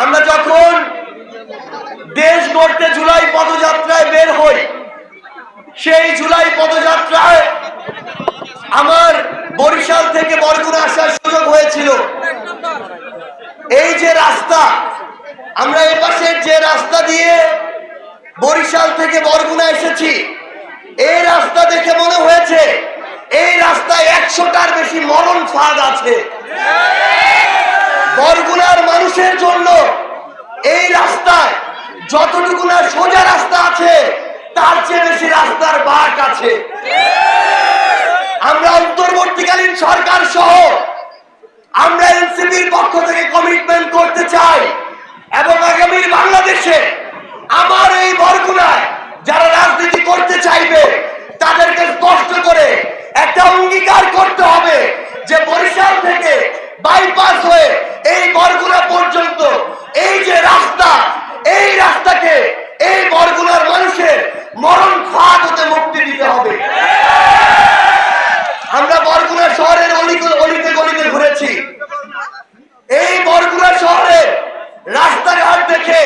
আমরা যখন দেশ গড়তে জুলাই পদযাত্রায় বের হই, সেই জুলাই পদযাত্রায় আমার বরিশাল থেকে বরগুনা আসার সুযোগ হয়েছিল। এই যে রাস্তা, আমরা এ পাশের যে রাস্তা দিয়ে বরিশাল থেকে বরগুনা এসেছি, এই রাস্তা দেখে মনে হয়েছে, এই রাস্তায় একশোটার বেশি মরণ ফাঁদ আছে। বরগুনার মানুষের জন্য এই রাস্তায় যতটুকু না সোজা রাস্তা আছে, তার চেয়ে বেশি রাস্তার বাঁক আছে। আমরা অন্তর্বর্তীকালীন সরকার সহ আমরা এনসিপির পক্ষ থেকে কমিটমেন্ট করতে চাই এবং আগামীর বাংলাদেশে আমার এই বরগুনায় যারা রাজনীতি করতে চাইবে, তাদেরকে স্পষ্ট করে একটা অঙ্গীকার করতে হবে যে বরিশাল থেকে বাইপাস হয়ে এই বরগুনা পর্যন্ত এই যে রাস্তা রাস্তাকে এই বরগুনার মানুষের মরণ ফাঁদ হতে মুক্তি দিতে হবে। আমরা বরগুনা শহরের অলিতে গলিতে ঘুরেছি। এই বরগুনা শহরের রাস্তাঘাট দেখে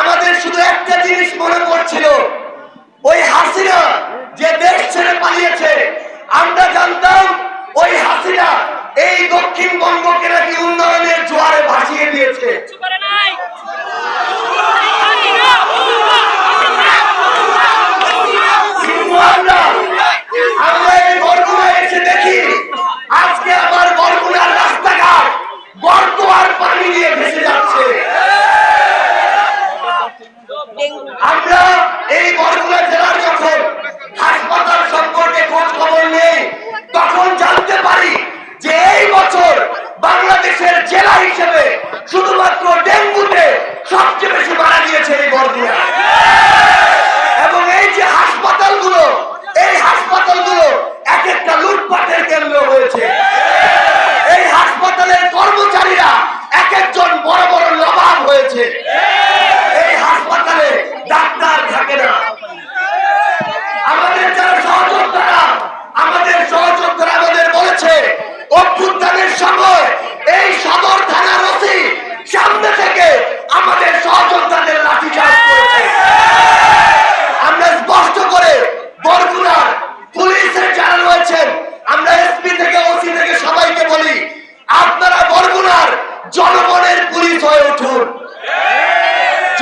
আমাদের শুধু একটা জিনিস মনে পড়ছিল। ওই হাসিনা যে দেশ ছেড়ে পালিয়েছে, আমরা জানতাম ওই হাসিনা এই দক্ষিণবঙ্গকে নাকি উন্নয়নের জোয়ারে ভাসিয়ে দিয়েছে করে নাই কিন্তু আমরা আমরা এই বরগুনায় এসে দেখি আজকে আমার বরগুনার রাস্তাঘাট গর্ত আর পানি দিয়ে ভেসে যাচ্ছে আমরা এই বরগুনা জেলার যখন হাসপাতাল সম্পর্কে খোঁজ খবর নেই তখন জানতে পারি যে এই বছর বাংলাদেশের জেলা হিসেবে শুধুমাত্র ডেঙ্গুতে সবচেয়ে বেশি মারা গিয়েছে এই বরগুনা এবং এই যে হাসপাতালগুলো, এই হাসপাতালগুলো এক একটা লুটপাটের কেন্দ্র হয়েছে। এই হাসপাতালের কর্মচারীরা এক একজন বড় বড় নবাব হয়েছে এই হাসপাতালে ডাক্তার থাকে না আমাদের যারা সহযোদ্ধারা আমাদের সহযোদ্ধারা আমাদের বলেছে অভ্যুত্থানের সময় এই সদর থানার ওসি সামনে থেকে আমাদের সহযোদ্ধাদের লাঠিচার্জ করেছে আমরা স্পষ্ট করে বরগুনার পুলিশের যারা রয়েছেন আমরা এসপি থেকে ওসি থেকে সবাইকে বলি আপনারা বরগুনার জনগণের পুলিশ হয়ে উঠুন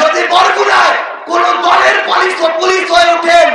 যদি বরগুনায় কোন দলের পুলিশ হয়ে ওঠেন।